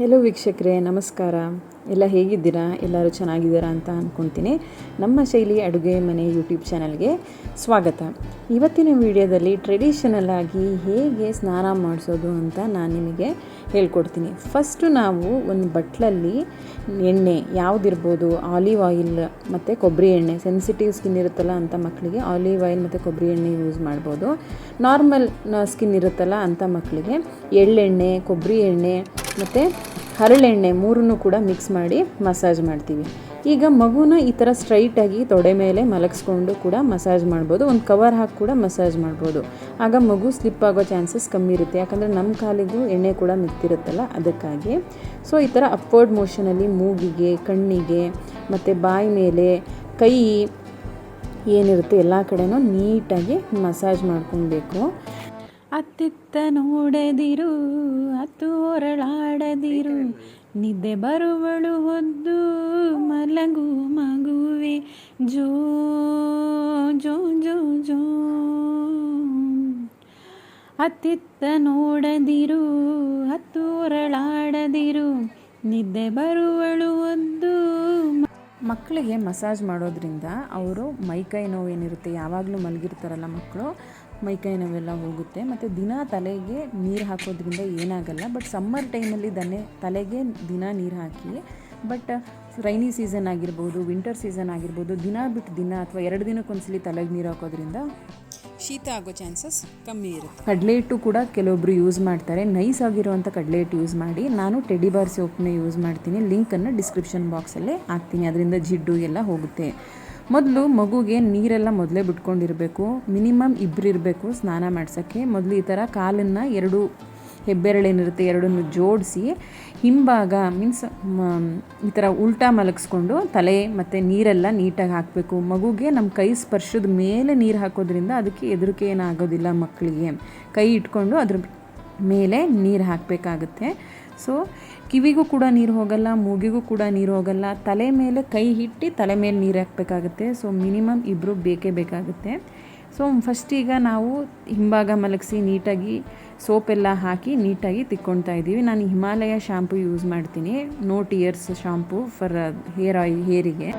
Hello ವೀಕ್ಷಕರೇ, ನಮಸ್ಕಾರ. ಎಲ್ಲ ಹೇಗಿದ್ದೀರಾ? ಎಲ್ಲರೂ ಚೆನ್ನಾಗಿದ್ದೀರಾ ಅಂತ ಅಂದ್ಕೊತೀನಿ ನಮ್ಮ ಶೈಲಿ ಅಡುಗೆ ಮನೆ ಯೂಟ್ಯೂಬ್ ಚಾನಲ್ಗೆ ಸ್ವಾಗತ. ಇವತ್ತಿನ ವಿಡಿಯೋದಲ್ಲಿ ಟ್ರೆಡಿಷನಲ್ ಆಗಿ ಹೇಗೆ ಸ್ನಾನ ಮಾಡಿಸೋದು ಅಂತ ನಾನು ನಿಮಗೆ ಹೇಳ್ಕೊಡ್ತೀನಿ. ಫಸ್ಟು ನಾವು ಒಂದು ಬಟ್ಲಲ್ಲಿ ಎಣ್ಣೆ, ಯಾವುದಿರ್ಬೋದು ಆಲಿವ್ ಆಯಿಲ್ ಮತ್ತು ಕೊಬ್ಬರಿ ಎಣ್ಣೆ ಸೆನ್ಸಿಟಿವ್ ಸ್ಕಿನ್ ಇರುತ್ತಲ್ಲ ಅಂಥ ಮಕ್ಕಳಿಗೆ ಆಲಿವ್ ಆಯಿಲ್ ಮತ್ತು ಕೊಬ್ಬರಿ ಎಣ್ಣೆ ಯೂಸ್ ಮಾಡ್ಬೋದು. ನಾರ್ಮಲ್ ಸ್ಕಿನ್ ಇರುತ್ತಲ್ಲ ಅಂಥ ಮಕ್ಕಳಿಗೆ ಎಳ್ಳೆಣ್ಣೆ, ಕೊಬ್ಬರಿ ಎಣ್ಣೆ ಮತ್ತು ಹರಳೆಣ್ಣೆ ಮೂರನ್ನು ಕೂಡ ಮಿಕ್ಸ್ ಮಾಡಿ ಮಸಾಜ್ ಮಾಡ್ತೀವಿ. ಈಗ ಮಗುನ ಈ ಥರ ಸ್ಟ್ರೈಟಾಗಿ ತೊಡೆ ಮೇಲೆ ಮಲಗಿಸ್ಕೊಂಡು ಕೂಡ ಮಸಾಜ್ ಮಾಡ್ಬೋದು. ಒಂದು ಕವರ್ ಹಾಕಿ ಕೂಡ ಮಸಾಜ್ ಮಾಡ್ಬೋದು. ಆಗ ಮಗು ಸ್ಲಿಪ್ ಆಗೋ ಚಾನ್ಸಸ್ ಕಮ್ಮಿ ಇರುತ್ತೆ. ಯಾಕಂದರೆ ನಮ್ಮ ಕಾಲಿಗೂ ಎಣ್ಣೆ ಕೂಡ ಮಿಕ್ತಿರುತ್ತಲ್ಲ, ಅದಕ್ಕಾಗಿ. ಸೊ ಈ ಥರ ಅಪ್ವರ್ಡ್ ಮೋಷನಲ್ಲಿ ಮೂಗಿಗೆ, ಕಣ್ಣಿಗೆ, ಮತ್ತು ಬಾಯಿ ಮೇಲೆ, ಕೈ, ಏನಿರುತ್ತೆ, ಎಲ್ಲ ಕಡೆನೂ ನೀಟಾಗಿ ಮಸಾಜ್ ಮಾಡ್ಕೊಬೇಕು ಅತ್ತಿತ್ತ ನೋಡದಿರು ಅತ್ತು ಹೊರಳಾಡದಿರು. ನಿದ್ದೆ ಬರುವಳು ಹೊದ್ದು ಮಲಗು ಮಗುವೆ. ಜೋ ಜೋ ಜೋ ಜೋ. ಅತ್ತಿತ್ತ ನೋಡದಿರು ಹತ್ತು ಹೊರಳಾಡದಿರು. ನಿದ್ದೆ ಬರುವಳು ಒಂದು ಮಕ್ಕಳಿಗೆ ಮಸಾಜ್ ಮಾಡೋದ್ರಿಂದ ಅವರು ಮೈಕೈ ನೋವು ಏನಿರುತ್ತೆ ಯಾವಾಗಲೂ ಮಲಗಿರ್ತಾರಲ್ಲ ಮಕ್ಕಳು ಮೈಕೈ ನೋವೆಲ್ಲ ಹೋಗುತ್ತೆ. ಮತ್ತು ದಿನ ತಲೆಗೆ ನೀರು ಹಾಕೋದ್ರಿಂದ ಏನಾಗಲ್ಲ. ಬಟ್ ಸಮ್ಮರ್ ಟೈಮಲ್ಲಿ ದನೆ ತಲೆಗೆ ದಿನ ನೀರು ಹಾಕಿ ಬಟ್ ರೈನಿ ಸೀಸನ್ ಆಗಿರ್ಬೋದು ವಿಂಟರ್ ಸೀಸನ್ ಆಗಿರ್ಬೋದು ದಿನ ಬಿಟ್ಟು ದಿನ ಅಥವಾ ಎರಡು ದಿನಕ್ಕೊಂದ್ಸಲಿ ತಲೆಗೆ ನೀರು ಹಾಕೋದ್ರಿಂದ ಶೀತ ಆಗೋ ಚಾನ್ಸಸ್ ಕಮ್ಮಿ ಇರುತ್ತೆ. ಕಡಲೆ ಹಿಟ್ಟು ಕೂಡ ಕೆಲವೊಬ್ಬರು ಯೂಸ್ ಮಾಡ್ತಾರೆ. ನೈಸ್ ಆಗಿರುವಂಥ ಕಡಲೆ ಹಿಟ್ಟು ಯೂಸ್ ಮಾಡಿ. ನಾನು ಟೆಡಿ ಬಾರ್ ಸೋಪ್ನ ಯೂಸ್ ಮಾಡ್ತೀನಿ. ಲಿಂಕನ್ನು ಡಿಸ್ಕ್ರಿಪ್ಷನ್ ಬಾಕ್ಸಲ್ಲೇ ಹಾಕ್ತೀನಿ. ಅದರಿಂದ ಜಿಡ್ಡು ಎಲ್ಲ ಹೋಗುತ್ತೆ. ಮೊದಲು ಮಗುಗೆ ನೀರೆಲ್ಲ ಮೊದಲೇ ಬಿಟ್ಕೊಂಡಿರಬೇಕು. ಮಿನಿಮಮ್ ಇಬ್ಬರು ಇರಬೇಕು ಸ್ನಾನ ಮಾಡ್ಸೋಕ್ಕೆ. ಮೊದಲು ಈ ಥರ ಕಾಲನ್ನು ಎರಡು ಹೆಬ್ಬೆರಳೇನಿರುತ್ತೆ, ಎರಡನ್ನು ಜೋಡಿಸಿ ಹಿಂಭಾಗ ಮೀನ್ಸ್ ಈ ಥರ ಉಲ್ಟಾ ಮಲಗಿಸ್ಕೊಂಡು ತಲೆ ಮತ್ತು ನೀರೆಲ್ಲ ನೀಟಾಗಿ ಹಾಕಬೇಕು. ಮಗುಗೆ ನಮ್ಮ ಕೈ ಸ್ಪರ್ಶದ ಮೇಲೆ ನೀರು ಹಾಕೋದ್ರಿಂದ ಅದಕ್ಕೆ ಹೆದರಿಕೆ ಏನಾಗೋದಿಲ್ಲ ಮಕ್ಕಳಿಗೆ. ಕೈ ಇಟ್ಕೊಂಡು ಅದ್ರ ಮೇಲೆ ನೀರು ಹಾಕಬೇಕಾಗುತ್ತೆ. ಸೊ ಕಿವಿಗೂ ಕೂಡ ನೀರು ಹೋಗಲ್ಲ, ಮೂಗಿಗೂ ಕೂಡ ನೀರು ಹೋಗಲ್ಲ. ತಲೆ ಮೇಲೆ ಕೈ ಇಟ್ಟು ತಲೆ ಮೇಲೆ ನೀರು ಹಾಕಬೇಕಾಗುತ್ತೆ. ಸೊ ಮಿನಿಮಮ್ ಇಬ್ಬರು ಬೇಕೇ ಬೇಕಾಗುತ್ತೆ. ಸೊ ಫಸ್ಟ್ ಈಗ ನಾವು ಹಿಂಭಾಗ ಮಲಗಿಸಿ ನೀಟಾಗಿ ಸೋಪೆಲ್ಲ ಹಾಕಿ ನೀಟಾಗಿ ತಿಕ್ಕೊಳ್ತಾ ಇದ್ದೀವಿ. ನಾನು ಹಿಮಾಲಯ ಶ್ಯಾಂಪು ಯೂಸ್ ಮಾಡ್ತೀನಿ. No tears shampoo for hair oil ಹೇರಿಗೆ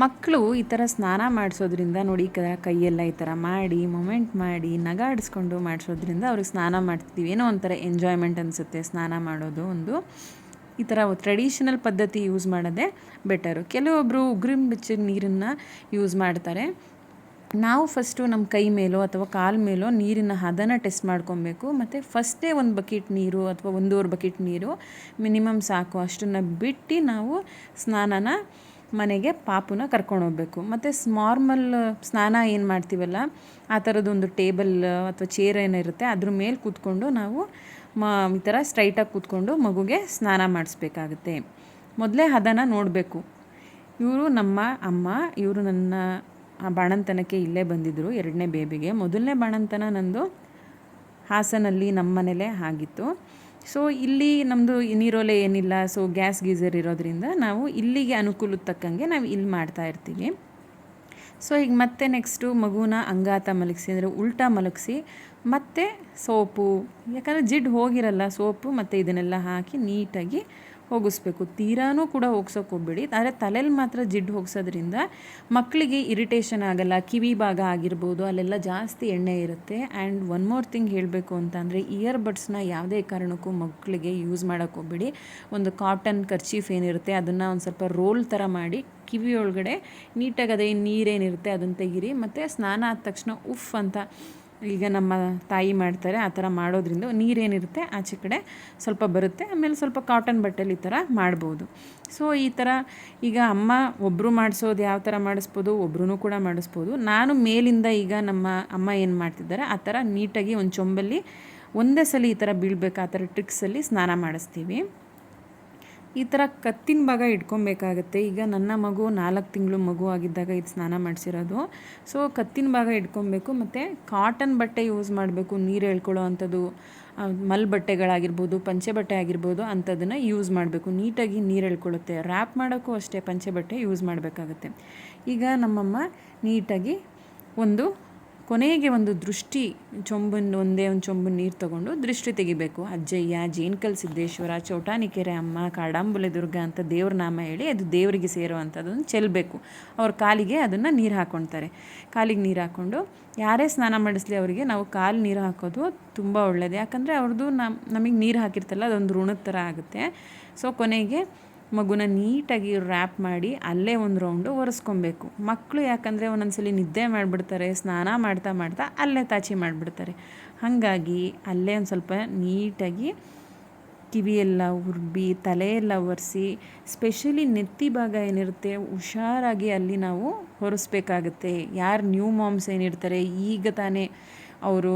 ಮಕ್ಕಳು ಈ ಥರ ಸ್ನಾನ ಮಾಡಿಸೋದ್ರಿಂದ ನೋಡಿ ಈ ಥರ ಕೈಯೆಲ್ಲ ಈ ಥರ ಮಾಡಿ ಮೊಮೆಂಟ್ ಮಾಡಿ ನಗಾಡಿಸ್ಕೊಂಡು ಮಾಡಿಸೋದ್ರಿಂದ ಅವ್ರಿಗೆ ಸ್ನಾನ ಮಾಡ್ತೀವಿ ಏನೋ ಒಂಥರ ಎಂಜಾಯ್ಮೆಂಟ್ ಅನಿಸುತ್ತೆ ಸ್ನಾನ ಮಾಡೋದು ಒಂದು. ಈ ಥರ ಟ್ರೆಡಿಷನಲ್ ಪದ್ಧತಿ ಯೂಸ್ ಮಾಡೋದೇ ಬೆಟರು ಕೆಲವೊಬ್ಬರು ಉಗ್ರಿಮ್ ಬಿಚ್ಚಿ ನೀರನ್ನು ಯೂಸ್ ಮಾಡ್ತಾರೆ. ನಾವು ಫಸ್ಟು ನಮ್ಮ ಕೈ ಮೇಲೋ ಅಥವಾ ಕಾಲು ಮೇಲೋ ನೀರಿನ ಹದನ ಟೆಸ್ಟ್ ಮಾಡ್ಕೊಬೇಕು. ಮತ್ತು ಫಸ್ಟೇ ಒಂದು ಬಕೆಟ್ ನೀರು ಅಥವಾ ಒಂದೂವರೆ ಬಕೆಟ್ ನೀರು ಮಿನಿಮಮ್ ಸಾಕು ಅಷ್ಟನ್ನು ಬಿಟ್ಟು ನಾವು ಸ್ನಾನನ ಮನೆಗೆ ಪಾಪುನ ಕರ್ಕೊಂಡು ಹೋಗಬೇಕು. ಮತ್ತು ನಾರ್ಮಲ್ ಸ್ನಾನ ಏನು ಮಾಡ್ತೀವಲ್ಲ, ಆ ಥರದೊಂದು ಟೇಬಲ್ ಅಥವಾ ಚೇರ್ ಏನಿರುತ್ತೆ ಅದ್ರ ಮೇಲೆ ಕೂತ್ಕೊಂಡು ನಾವು ಮ, ಈ ಥರ ಸ್ಟ್ರೈಟಾಗಿ ಕೂತ್ಕೊಂಡು ಮಗುಗೆ ಸ್ನಾನ ಮಾಡಿಸ್ಬೇಕಾಗುತ್ತೆ. ಮೊದಲೇ ಹದನ ನೋಡಬೇಕು. ಇವರು ನಮ್ಮ ಅಮ್ಮ, ಇವರು ನನ್ನ ಬಾಣಂತನಕ್ಕೆ ಇಲ್ಲೇ ಬಂದಿದ್ದರು ಎರಡನೇ ಬೇಬಿಗೆ ಮೊದಲನೇ ಬಾಣಂತನ ನಂದು ಹಾಸನಲ್ಲಿ ನಮ್ಮ ಮನೇಲೇ ಆಗಿತ್ತು. ಸೊ ಇಲ್ಲಿ ನಮ್ಮದು ನೀರೊಲೆ ಏನಿಲ್ಲ ಸೊ ಗ್ಯಾಸ್ ಗೀಸರ್ ಇರೋದ್ರಿಂದ ನಾವು ಇಲ್ಲಿಗೆ ಅನುಕೂಲದ ತಕ್ಕಂಗೆ ನಾವು ಇಲ್ಲಿ ಮಾಡ್ತಾ ಇರ್ತೀವಿ. ಸೊ ಈಗ ಮತ್ತೆ ನೆಕ್ಸ್ಟು ಮಗುನ ಅಂಗಾತ ಮಲಗಿಸಿ, ಅಂದರೆ ಉಲ್ಟಾ ಮಲಗಿಸಿ, ಮತ್ತೆ ಸೋಪು, ಯಾಕಂದರೆ ಜಿಡ್ ಹೋಗಿರಲ್ಲ, ಸೋಪು ಮತ್ತು ಇದನ್ನೆಲ್ಲ ಹಾಕಿ ನೀಟಾಗಿ ಹೋಗಿಸ್ಬೇಕು. ತೀರಾನೂ ಕೂಡ ಹೋಗ್ಸೋಕೆ ಹೋಗ್ಬೇಡಿ. ಆದರೆ ತಲೆಯಲ್ಲಿ ಮಾತ್ರ ಜಿಡ್ಡು ಹೋಗ್ಸೋದ್ರಿಂದ ಮಕ್ಕಳಿಗೆ ಇರಿಟೇಷನ್ ಆಗಲ್ಲ, ಕಿವಿ ಭಾಗ ಆಗಿರ್ಬೋದು, ಅಲ್ಲೆಲ್ಲ ಜಾಸ್ತಿ ಎಣ್ಣೆ ಇರುತ್ತೆ. ಆ್ಯಂಡ್ ಒನ್ ಮೋರ್ ಥಿಂಗ್ ಹೇಳಬೇಕು ಅಂತಂದರೆ ಇಯರ್ ಬಡ್ಸ್ನ ಯಾವುದೇ ಕಾರಣಕ್ಕೂ ಮಕ್ಕಳಿಗೆ ಯೂಸ್ ಮಾಡೋಕೆ ಹೋಗ್ಬೇಡಿ. ಒಂದು ಕಾಟನ್ ಕರ್ಚೀಫ್ ಏನಿರುತ್ತೆ ಅದನ್ನು ಒಂದು ಸ್ವಲ್ಪ ರೋಲ್ ಥರ ಮಾಡಿ ಕಿವಿ ಒಳಗಡೆ ನೀಟಾಗಿ ಅದೇ ನೀರೇನಿರುತ್ತೆ ಅದನ್ನು ತೆಗೀರಿ. ಮತ್ತು ಸ್ನಾನ ಆದ ತಕ್ಷಣ ಉಫ್ ಅಂತ ಈಗ ನಮ್ಮ ತಾಯಿ ಮಾಡ್ತಾರೆ, ಆ ಥರ ಮಾಡೋದ್ರಿಂದ ನೀರೇನಿರುತ್ತೆ, ಆಚೆ ಕಡೆ ಸ್ವಲ್ಪ ಬರುತ್ತೆ, ಆಮೇಲೆ ಸ್ವಲ್ಪ ಕಾಟನ್ ಬಟ್ಟೆಲಿ ಈ ಥರ ಮಾಡ್ಬೋದು. ಸೊ ಈ ಥರ ಈಗ ಅಮ್ಮ ಒಬ್ಬರು ಮಾಡಿಸೋದು ಯಾವ ಥರ ಮಾಡಿಸ್ಬೋದು ಒಬ್ರು ಕೂಡ ಮಾಡಿಸ್ಬೋದು. ನಾನು ಮೇಲಿಂದ ಈಗ ನಮ್ಮ ಅಮ್ಮ ಏನು ಮಾಡ್ತಿದ್ದಾರೆ, ಆ ಥರ ನೀಟಾಗಿ ಒಂದು ಚೊಂಬಲ್ಲಿ ಒಂದೇ ಸಲ ಈ ಥರ ಬೀಳ್ಬೇಕು, ಆ ಥರ ಟ್ರಿಕ್ಸಲ್ಲಿ ಸ್ನಾನ ಮಾಡಿಸ್ತೀವಿ. ಈ ಥರ ಕತ್ತಿನ ಭಾಗ ಇಟ್ಕೊಬೇಕಾಗತ್ತೆ. ಈಗ ನನ್ನ ಮಗು ನಾಲ್ಕು ತಿಂಗಳು ಮಗು ಆಗಿದ್ದಾಗ ಇದು ಸ್ನಾನ ಮಾಡಿಸಿರೋದು. ಸೊ ಕತ್ತಿನ ಭಾಗ ಇಟ್ಕೊಬೇಕು, ಮತ್ತು ಕಾಟನ್ ಬಟ್ಟೆ ಯೂಸ್ ಮಾಡಬೇಕು, ನೀರು ಎಳ್ಕೊಳ್ಳೋ ಅಂಥದ್ದು ಮಲ್ ಬಟ್ಟೆಗಳಾಗಿರ್ಬೋದು ಪಂಚೆ ಬಟ್ಟೆ ಆಗಿರ್ಬೋದು ಅಂಥದನ್ನು ಯೂಸ್ ಮಾಡಬೇಕು. ನೀಟಾಗಿ ನೀರು ಎಳ್ಕೊಳ್ಳುತ್ತೆ ರ್ಯಾಪ್ ಮಾಡೋಕ್ಕೂ ಅಷ್ಟೇ ಪಂಚೆ ಬಟ್ಟೆ ಯೂಸ್ ಮಾಡಬೇಕಾಗತ್ತೆ. ಈಗ ನಮ್ಮಮ್ಮ ನೀಟಾಗಿ ಒಂದು ಕೊನೆಗೆ ಒಂದು ದೃಷ್ಟಿ ಚೊಂಬನ್ನು, ಒಂದೇ ಒಂದು ಚೊಂಬು ನೀರು ತಗೊಂಡು ದೃಷ್ಟಿ ತೆಗಿಬೇಕು. ಅಜ್ಜಯ್ಯ ಜೇನ್ಕಲ್ ಸಿದ್ದೇಶ್ವರ, ಚೌಟಾನಿಕೆರೆ ಅಮ್ಮ, ಕಾಡಾಂಬುಲೆ ದುರ್ಗ ಅಂತ ದೇವ್ರ ನಾಮ ಹೇಳಿ ಅದು ದೇವರಿಗೆ ಸೇರುವಂಥದ್ದನ್ನು ಚೆಲ್ಲಬೇಕು ಅವ್ರ ಕಾಲಿಗೆ ಅದನ್ನು ನೀರು ಹಾಕ್ಕೊಳ್ತಾರೆ ಕಾಲಿಗೆ ನೀರು ಹಾಕ್ಕೊಂಡು ಯಾರೇ ಸ್ನಾನ ಮಾಡಿಸ್ಲಿ ಅವರಿಗೆ, ನಾವು ಕಾಲು ನೀರು ಹಾಕೋದು ತುಂಬ ಒಳ್ಳೆಯದು ಯಾಕಂದರೆ ಅವ್ರದ್ದು ನಮ್ಮ ನಮಗೆ ನೀರು ಹಾಕಿರ್ತಲ್ಲ, ಅದೊಂದು ಋಣದ ಥರ ಆಗುತ್ತೆ. ಸೊ ಕೊನೆಗೆ ಮಗುನ ನೀಟಾಗಿ ರ್ಯಾಪ್ ಮಾಡಿ ಅಲ್ಲೇ ಒಂದು ರೌಂಡು ಒರೆಸ್ಕೊಬೇಕು. ಮಕ್ಕಳು ಯಾಕಂದರೆ ಒಂದೊಂದ್ಸಲಿ ನಿದ್ದೆ ಮಾಡಿಬಿಡ್ತಾರೆ, ಸ್ನಾನ ಮಾಡ್ತಾ ಮಾಡ್ತಾ ಅಲ್ಲೇ ತಾಚಿ ಮಾಡಿಬಿಡ್ತಾರೆ. ಹಾಗಾಗಿ ಅಲ್ಲೇ ಒಂದು ಸ್ವಲ್ಪ ನೀಟಾಗಿ ಕಿವಿಯೆಲ್ಲ ಉರ್ಬಿ, ತಲೆಯೆಲ್ಲ ಒರೆಸಿ ಸ್ಪೆಷಲಿ ನೆತ್ತಿ ಭಾಗ ಏನಿರುತ್ತೆ ಹುಷಾರಾಗಿ ಅಲ್ಲಿ ನಾವು ಹೊರಿಸ್ಬೇಕಾಗತ್ತೆ ಯಾರು ನ್ಯೂ ಮಾಮ್ಸ್ ಏನಿರ್ತಾರೆ, ಈಗ ತಾನೇ ಅವರು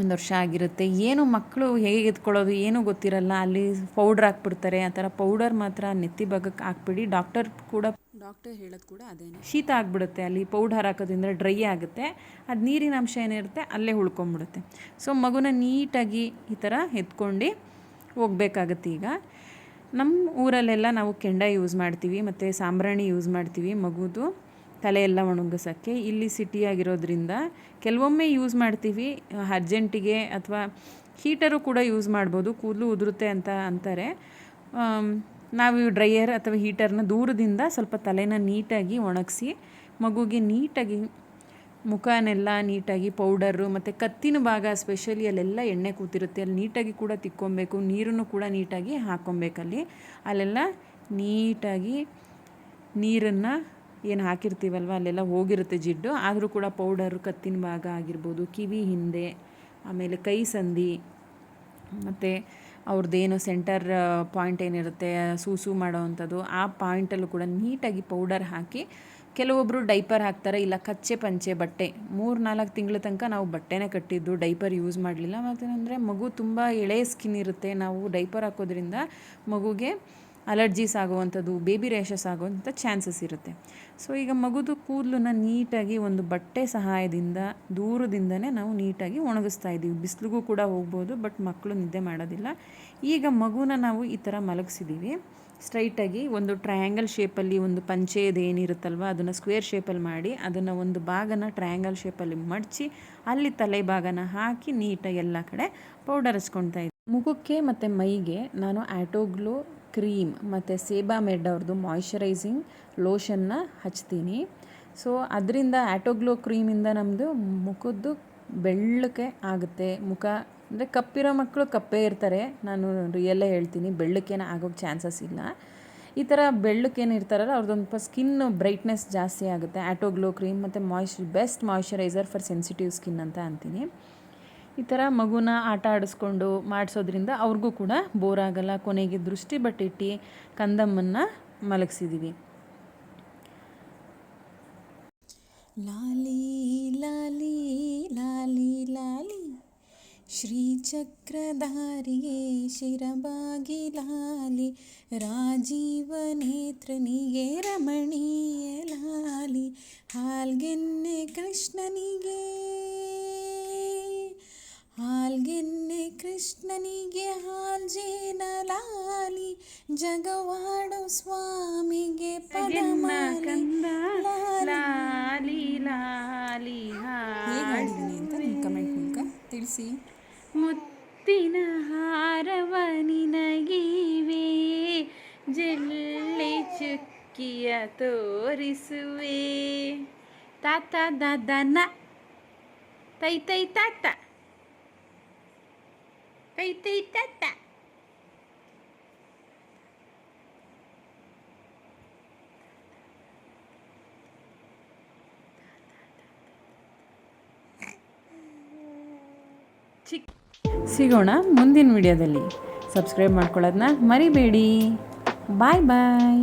ಒಂದು ವರ್ಷ ಆಗಿರುತ್ತೆ. ಏನು ಮಕ್ಕಳು ಹೇಗೆ ಎತ್ಕೊಳ್ಳೋದು ಏನೂ ಗೊತ್ತಿರಲ್ಲ. ಅಲ್ಲಿ ಪೌಡ್ರ್ ಹಾಕ್ಬಿಡ್ತಾರೆ. ಆ ಥರ ಪೌಡರ್ ಮಾತ್ರ ನೆತ್ತಿ ಭಾಗಕ್ಕೆ ಹಾಕ್ಬಿಡಿ. ಡಾಕ್ಟರ್ ಕೂಡ ಡಾಕ್ಟರ್ ಹೇಳೋದು ಕೂಡ ಅದೇ ಶೀತ ಆಗಿಬಿಡುತ್ತೆ. ಅಲ್ಲಿ ಪೌಡರ್ ಹಾಕೋದ್ರಿಂದ ಡ್ರೈ ಆಗುತ್ತೆ. ಅದು ನೀರಿನ ಅಂಶ ಏನಿರುತ್ತೆ ಅಲ್ಲೇ ಉಳ್ಕೊಂಬಿಡುತ್ತೆ. ಸೊ ಮಗುನ ನೀಟಾಗಿ ಈ ಥರ ಎತ್ಕೊಂಡು ಹೋಗ್ಬೇಕಾಗತ್ತೆ ಈಗ. ನಮ್ಮ ಊರಲ್ಲೆಲ್ಲ ನಾವು ಕೆಂಡ ಯೂಸ್ ಮಾಡ್ತೀವಿ. ಮತ್ತು ಸಾಂಬ್ರಾಣಿ ಯೂಸ್ ಮಾಡ್ತೀವಿ ಮಗುದು. ತಲೆ ಎಲ್ಲ ಒಣಗಿಸೋಕ್ಕೆ. ಇಲ್ಲಿ ಸಿಟಿ ಆಗಿರೋದ್ರಿಂದ ಕೆಲವೊಮ್ಮೆ ಯೂಸ್ ಮಾಡ್ತೀವಿ. ಅರ್ಜೆಂಟಿಗೆ ಅಥವಾ ಹೀಟರು ಕೂಡ ಯೂಸ್ ಮಾಡ್ಬೋದು. ಕೂದಲು ಉದುರುತ್ತೆ ಅಂತ ಅಂತಾರೆ. ನಾವು ಡ್ರೈಯರ್ ಅಥವಾ ಹೀಟರ್ನ ದೂರದಿಂದ ಸ್ವಲ್ಪ ತಲೆನ ನೀಟಾಗಿ ಒಣಗಿಸಿ, ಮಗುಗೆ ನೀಟಾಗಿ ಮುಖನೆಲ್ಲ ನೀಟಾಗಿ ಪೌಡರು ಮತ್ತು ಕತ್ತಿನ ಭಾಗ ಸ್ಪೆಷಲಿ ಅಲ್ಲೆಲ್ಲ ಎಣ್ಣೆ ಕೂತಿರುತ್ತೆ. ಅಲ್ಲಿ ನೀಟಾಗಿ ಕೂಡ ತಿಕ್ಕೊಬೇಕು. ನೀರನ್ನು ಕೂಡ ನೀಟಾಗಿ ಹಾಕ್ಕೊಬೇಕಲ್ಲಿ ಅಲ್ಲೆಲ್ಲ ನೀಟಾಗಿ ನೀರನ್ನು ಏನು ಹಾಕಿರ್ತೀವಲ್ವ? ಅಲ್ಲೆಲ್ಲ ಹೋಗಿರುತ್ತೆ ಜಿಡ್ಡು. ಆದರೂ ಕೂಡ ಪೌಡರು, ಕತ್ತಿನ ಭಾಗ ಆಗಿರ್ಬೋದು, ಕಿವಿ ಹಿಂದೆ, ಆಮೇಲೆ ಕೈ ಸಂಧಿ, ಮತ್ತು ಅವ್ರದ್ದೇನು ಸೆಂಟರ್ ಪಾಯಿಂಟ್ ಏನಿರುತ್ತೆ, ಸೂಸು ಮಾಡೋವಂಥದ್ದು ಆ ಪಾಯಿಂಟಲ್ಲೂ ಕೂಡ ನೀಟಾಗಿ ಪೌಡರ್ ಹಾಕಿ ಕೆಲವೊಬ್ಬರು ಡೈಪರ್ ಹಾಕ್ತಾರೆ, ಇಲ್ಲ ಕಚ್ಚೆ ಪಂಚೆ ಬಟ್ಟೆ. ಮೂರು ನಾಲ್ಕು ತಿಂಗಳ ತನಕ ನಾವು ಬಟ್ಟೆನೇ ಕಟ್ಟಿದ್ದು, ಡೈಪರ್ ಯೂಸ್ ಮಾಡಲಿಲ್ಲ. ಮತ್ತೇನಂದರೆ ಮಗು ತುಂಬ ಎಳೆ ಸ್ಕಿನ್ ಇರುತ್ತೆ. ನಾವು ಡೈಪರ್ ಹಾಕೋದ್ರಿಂದ ಮಗುಗೆ ಅಲರ್ಜೀಸ್ ಆಗುವಂಥದ್ದು, ಬೇಬಿ ರ್ಯಾಷಸ್ ಆಗುವಂಥ ಚಾನ್ಸಸ್ ಇರುತ್ತೆ. ಸೊ ಈಗ ಮಗುದು ಕೂದಲನ್ನ ನೀಟಾಗಿ ಒಂದು ಬಟ್ಟೆ ಸಹಾಯದಿಂದ, ದೂರದಿಂದನೇ ನಾವು ನೀಟಾಗಿ ಒಣಗಿಸ್ತಾ ಇದ್ದೀವಿ. ಬಿಸಿಲಿಗೂ ಕೂಡ ಹೋಗ್ಬೋದು, ಬಟ್ ಮಕ್ಕಳು ನಿದ್ದೆ ಮಾಡೋದಿಲ್ಲ. ಈಗ ಮಗುನ ನಾವು ಈ ಥರ ಮಲಗಿಸಿದ್ದೀವಿ. ಸ್ಟ್ರೈಟಾಗಿ ಒಂದು ಟ್ರಯಾಂಗಲ್ ಶೇಪಲ್ಲಿ ಒಂದು ಪಂಚೆಯದ ಏನಿರುತ್ತಲ್ವ ಅದನ್ನು ಸ್ಕ್ವೇರ್ ಶೇಪಲ್ಲಿ ಮಾಡಿ, ಅದನ್ನು ಒಂದು ಭಾಗನ ಟ್ರಯಾಂಗಲ್ ಶೇಪಲ್ಲಿ ಮಡಚಿ, ಅಲ್ಲಿ ತಲೆ ಭಾಗನ ಹಾಕಿ ನೀಟಾಗಿ ಎಲ್ಲ ಕಡೆ ಪೌಡರ್ ಹಚ್ಕೊಳ್ತಾ ಇದ್ದೆ ಮುಖಕ್ಕೆ ಮತ್ತು ಮೈಗೆ ನಾನು ಆ್ಯಟೋಗ್ಲೋ ಕ್ರೀಮ್ ಮತ್ತು ಸೇಬಾಮೆಡ್ ಅವ್ರದ್ದು ಮಾಯ್ಶ್ಚರೈಸಿಂಗ್ ಲೋಷನ್ನ ಹಚ್ತೀನಿ. ಸೊ ಅದರಿಂದ ಆ್ಯಟೋಗ್ಲೋ ಕ್ರೀಮಿಂದ ನಮ್ಮದು ಮುಖದ್ದು ಬೆಳ್ಳಕ್ಕೆ ಆಗುತ್ತೆ. ಮುಖ ಅಂದರೆ ಕಪ್ಪಿರೋ ಮಕ್ಕಳು ಕಪ್ಪೇ ಇರ್ತಾರೆ. ನಾನು ರಿಯಲ್ಲೇ ಹೇಳ್ತೀನಿ, ಬೆಳ್ಳಕ್ಕೇನ ಆಗೋಕ್ಕೆ ಚಾನ್ಸಸ್ ಇಲ್ಲ. ಈ ಥರ ಬೆಳ್ಳಕ್ಕೇನು ಇರ್ತಾರಲ್ಲ ಅವ್ರದ್ದೊಂದು ಸ್ಕಿನ್ ಬ್ರೈಟ್ನೆಸ್ ಜಾಸ್ತಿ ಆಗುತ್ತೆ. ಆ್ಯಟೋಗ್ಲೋ ಕ್ರೀಮ್ ಮತ್ತು moist best moisturiser for sensitive skin ಅಂತ ಅಂತೀನಿ. ಈ ಥರ ಮಗುನ ಆಟ ಆಡಿಸ್ಕೊಂಡು ಮಾಡಿಸೋದ್ರಿಂದ ಅವ್ರಿಗೂ ಕೂಡ ಬೋರ್ ಆಗಲ್ಲ. ಕೊನೆಗೆ ದೃಷ್ಟಿ ಬಟ್ಟಿಟ್ಟು ಕಂದಮ್ಮನ್ನು ಮಲಗಿಸಿದ್ದೀವಿ ಲಾಲಿ ಲಾಲಿ ಲಾಲಿ ಲಾಲಿ, ಶ್ರೀಚಕ್ರಧಾರಿಗೆ ಶಿರಬಾಗಿ ಲಾಲಿ, ರಾಜೀವ ನೇತ್ರನಿಗೆ ರಮಣೀಯ ಲಾಲಿ, ಹಾಲ್ಗೆನ್ನೆ ಕೃಷ್ಣನಿಗೆ ಕೃಷ್ಣನಿಗೆ ಹಾಲ್ಜೇನ ಲಾಲಿ ಜಗವಾಡು ಸ್ವಾಮಿಗೆ ಪದಮಾಲಿ ಲಾಲಿ. ಲಾಲಿ ಹಾಡಿದ್ದೀನಿ ಅಂತ ನಿಮ್ಮ ಕಮೆಂಟ್ ಮೂಲಕ ತಿಳಿಸಿ. ಮುತ್ತಿನ ಹಾರವ ನಿನಗೀವೆ ಜಲ್ಲೆ ಚುಕ್ಕಿಯ ತೋರಿಸುವೆ. ತಾತ ದಾದನ ತೈ ತೈ ತಾತ. ಚಿಕ್ ಸಿಗೋಣ ಮುಂದಿನ ವಿಡಿಯೋದಲ್ಲಿ. ಸಬ್ಸ್ಕ್ರೈಬ್ ಮಾಡ್ಕೊಳ್ಳೋದನ್ನ ಮರಿಬೇಡಿ. ಬಾಯ್ ಬಾಯ್